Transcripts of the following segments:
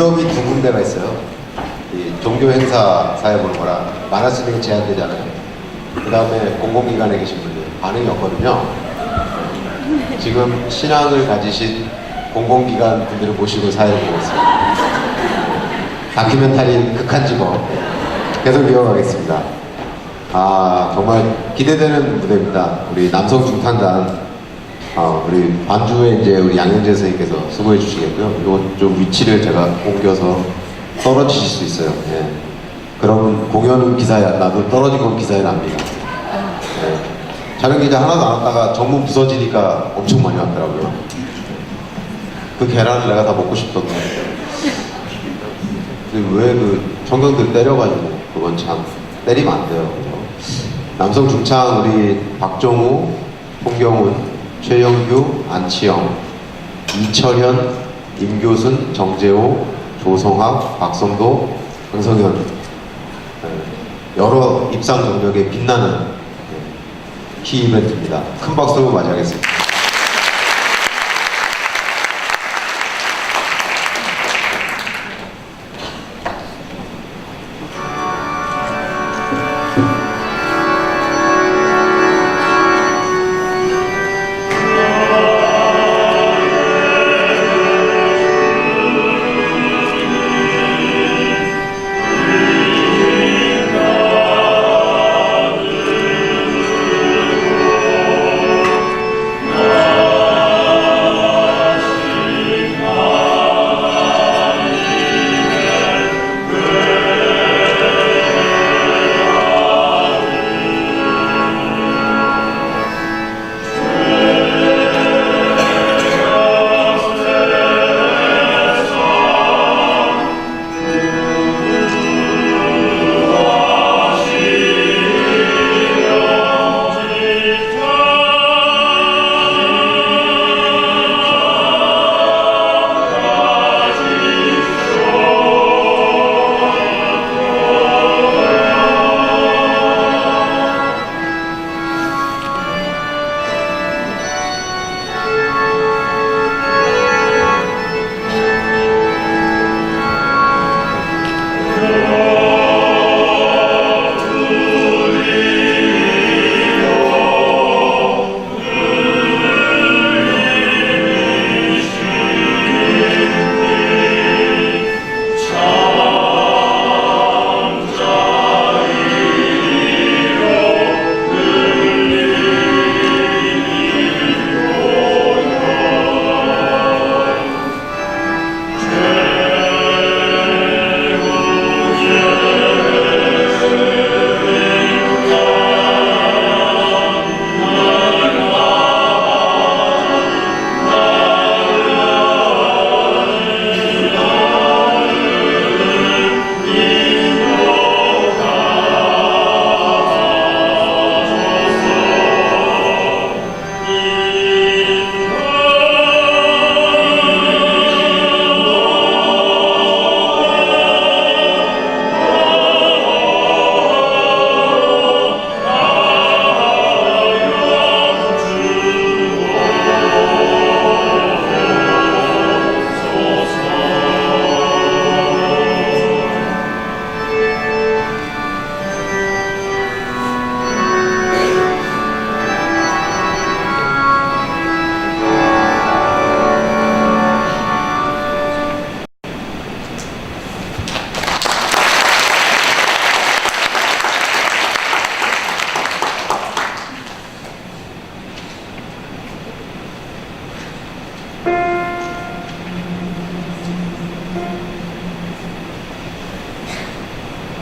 무덤이 두 군데가 있어요. 이 종교 행사 사회 보는 거라 만화 쓰는 게 제한되잖아요. 그 다음에 공공기관에 계신 분들 반응이 없거든요. 지금 신앙을 가지신 공공기관 분들을 모시고 사회를 보고 있습니다. 다큐멘터리 극한 직업 계속 이어가겠습니다. 아 정말 기대되는 무대입니다. 우리 남성 중탄단 아, 우리 반주에 이제 우리 양현재 선생님께서 수고해 주시겠고요. 이거 좀 위치를 제가 옮겨서 떨어지실 수 있어요. 예. 그러면 공연은 기사에 안 나도 떨어진 건 기사에 납니다. 예. 촬영 기자 하나도 안 왔다가 정문 부서지니까 엄청 많이 왔더라고요. 그 계란을 내가 다 먹고 싶던데. 왜그 청경들 때려가지고 그건 참 때리면 안 돼요. 그죠? 남성 중창 우리 박정우, 홍경훈, 최영규, 안치영, 이철현, 임교순, 정재호, 조성학, 박성도, 강성현 네, 여러 입상 경력에 빛나는 네, 키 이벤트입니다. 큰 박수로 맞이하겠습니다.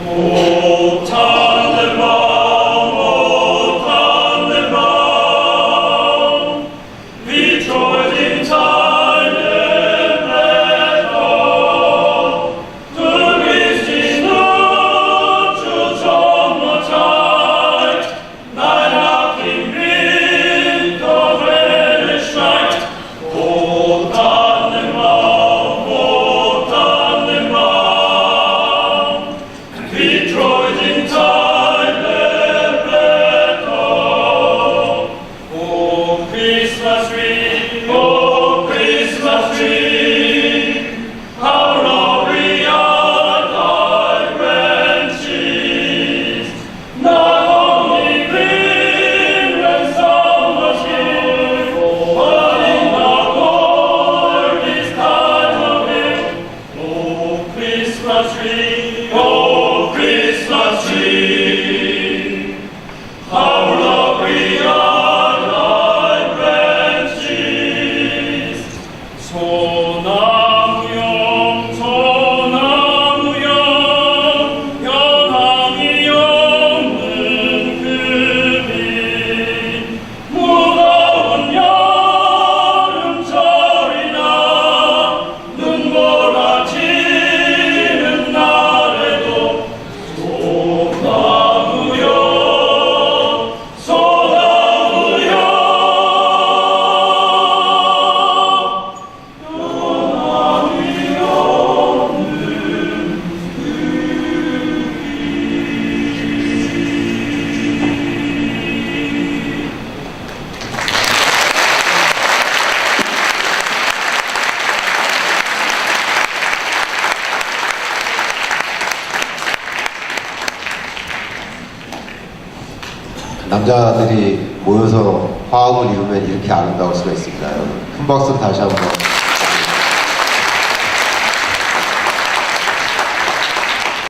Oh. Christmas. 남자들이 모여서 화음을 이루면 이렇게 아름다울 수가 있습니다. 여러분. 큰 박수 다시 한번.